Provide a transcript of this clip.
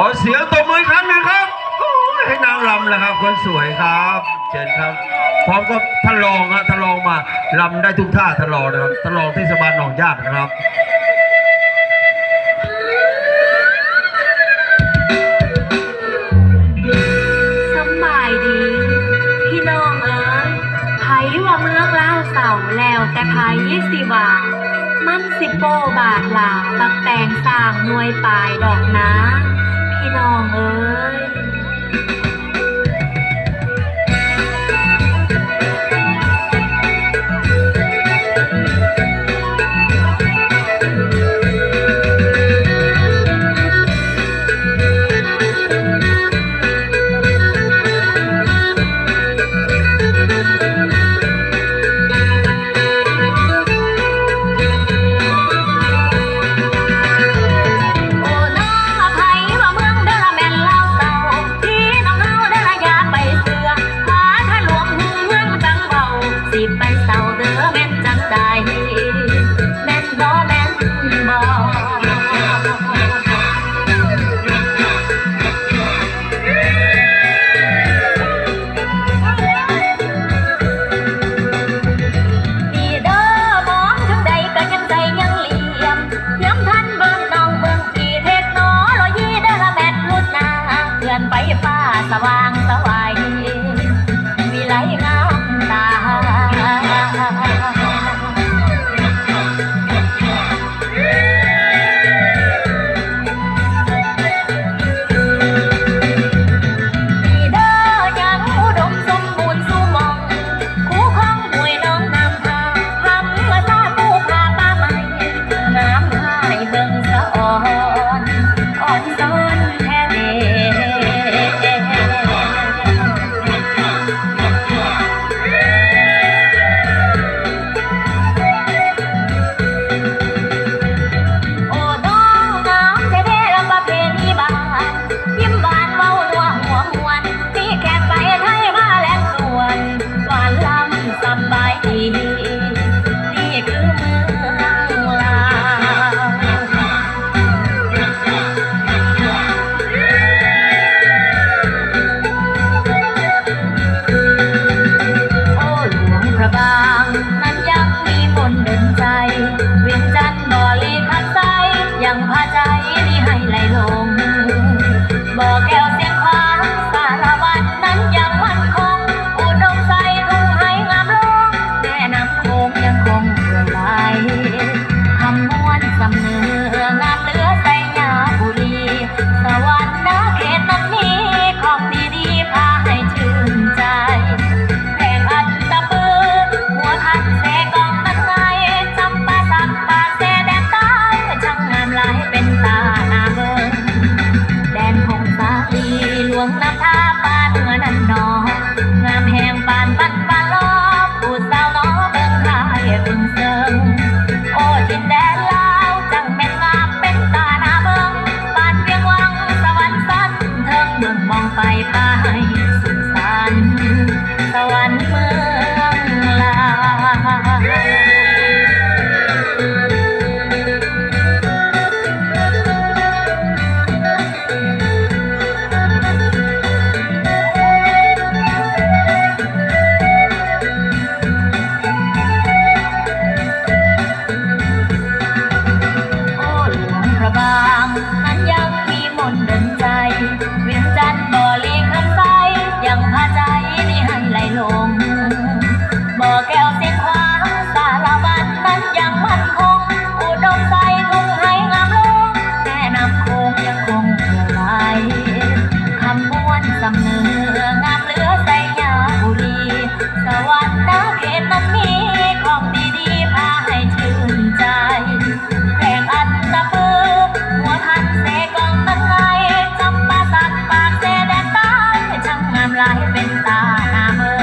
อเสียงตบมือครั้งหนึ่งครับให้นางรำเลยครับ คนสวยครับ เชิญครับ พร้อมกับท่านรองฮะท่านรองมารำได้ทุกท่าท่านรองนะครับท่านรองเทศบาลหนองญาตินะครับสำบายดี พี่น้องเอ๋ยไผว่าเมืองลาวเสาแล้วแต่ไผสิว่ามันสิโปบาทลาบักแตงสร้างหน่วยปลายดอกนะ พี่น้องเอ้ย แม่นบ่แม่นบ่ายไป ลายเป็นตาหน้ามือ